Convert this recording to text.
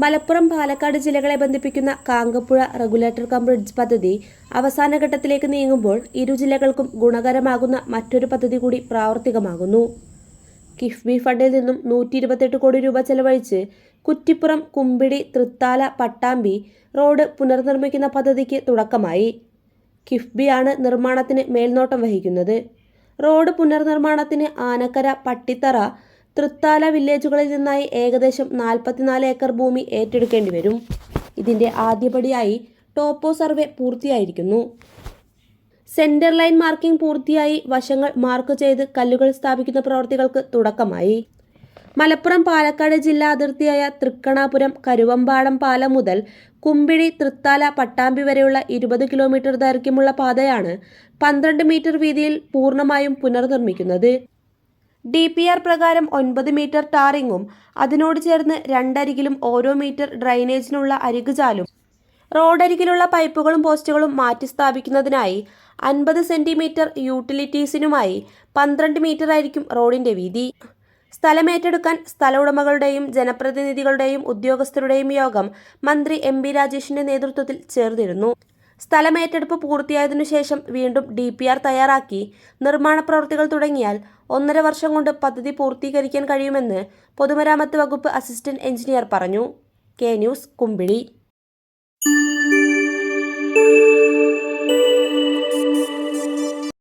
മലപ്പുറം പാലക്കാട് ജില്ലകളെ ബന്ധിപ്പിക്കുന്ന Kankappuzha regulator cum bridge പദ്ധതി അവസാന ഘട്ടത്തിലേക്ക് നീങ്ങുമ്പോൾ ഇരു ജില്ലകൾക്കും ഗുണകരമാകുന്ന മറ്റൊരു പദ്ധതി കൂടി പ്രാവർത്തികമാകുന്നു. കിഫ്ബി ഫണ്ടിൽ നിന്നും നൂറ്റി ഇരുപത്തെട്ട് കോടി രൂപ ചെലവഴിച്ച് കുറ്റിപ്പുറം കുമ്പിടി തൃത്താല പട്ടാമ്പി റോഡ് പുനർനിർമ്മിക്കുന്ന പദ്ധതിക്ക് തുടക്കമായി. കിഫ്ബിയാണ് നിർമ്മാണത്തിന് മേൽനോട്ടം വഹിക്കുന്നത്. റോഡ് പുനർനിർമ്മാണത്തിന് ആനക്കര പട്ടിത്തറ തൃത്താല വില്ലേജുകളിൽ നിന്നായി ഏകദേശം നാൽപ്പത്തിനാല് ഏക്കർ ഭൂമി ഏറ്റെടുക്കേണ്ടി വരും. ഇതിന്റെ ആദ്യപടിയായി ടോപ്പോ സർവേ പൂർത്തിയായിരിക്കുന്നു. സെന്റർ ലൈൻ മാർക്കിംഗ് പൂർത്തിയായി വശങ്ങൾ മാർക്ക് ചെയ്ത് കല്ലുകൾ സ്ഥാപിക്കുന്ന പ്രവൃത്തികൾക്ക് തുടക്കമായി. മലപ്പുറം പാലക്കാട് ജില്ലാ അതിർത്തിയായ തൃക്കണാപുരം കരുവമ്പാടം പാലം മുതൽ കുമ്പിഴി തൃത്താല പട്ടാമ്പി വരെയുള്ള ഇരുപത് കിലോമീറ്റർ ദൈർഘ്യമുള്ള പാതയാണ് പന്ത്രണ്ട് മീറ്റർ വീതിയിൽ പൂർണമായും പുനർനിർമ്മിക്കുന്നത്. ഡി പി ആർ പ്രകാരം ഒൻപത് മീറ്റർ ടാറിങ്ങും അതിനോട് ചേർന്ന് രണ്ടരികിലും ഓരോ മീറ്റർ ഡ്രൈനേജിനുള്ള അരികുചാലും. റോഡരികിലുള്ള പൈപ്പുകളും പോസ്റ്റുകളും മാറ്റി സ്ഥാപിക്കുന്നതിനായി അൻപത് സെന്റിമീറ്റർ യൂട്ടിലിറ്റീസിനുമായി പന്ത്രണ്ട് മീറ്റർ ആയിരിക്കും റോഡിന്റെ വീതി. സ്ഥലമേറ്റെടുക്കാൻ സ്ഥല ഉടമകളുടെയും ജനപ്രതിനിധികളുടെയും ഉദ്യോഗസ്ഥരുടെയും യോഗം മന്ത്രി എം ബി രാജേഷിന്റെ നേതൃത്വത്തിൽ ചേർന്നിരുന്നു. സ്ഥലമേറ്റെടുപ്പ് പൂർത്തിയായതിനു ശേഷം വീണ്ടും ഡി പി ആർ തയ്യാറാക്കി. നിർമ്മാണ പ്രവൃത്തികൾ തുടങ്ങിയാൽ ഒന്നര വർഷം കൊണ്ട് പദ്ധതി പൂർത്തീകരിക്കാൻ കഴിയുമെന്ന് പൊതുമരാമത്ത് വകുപ്പ് അസിസ്റ്റന്റ് എഞ്ചിനീയർ പറഞ്ഞു. K News Kumbidi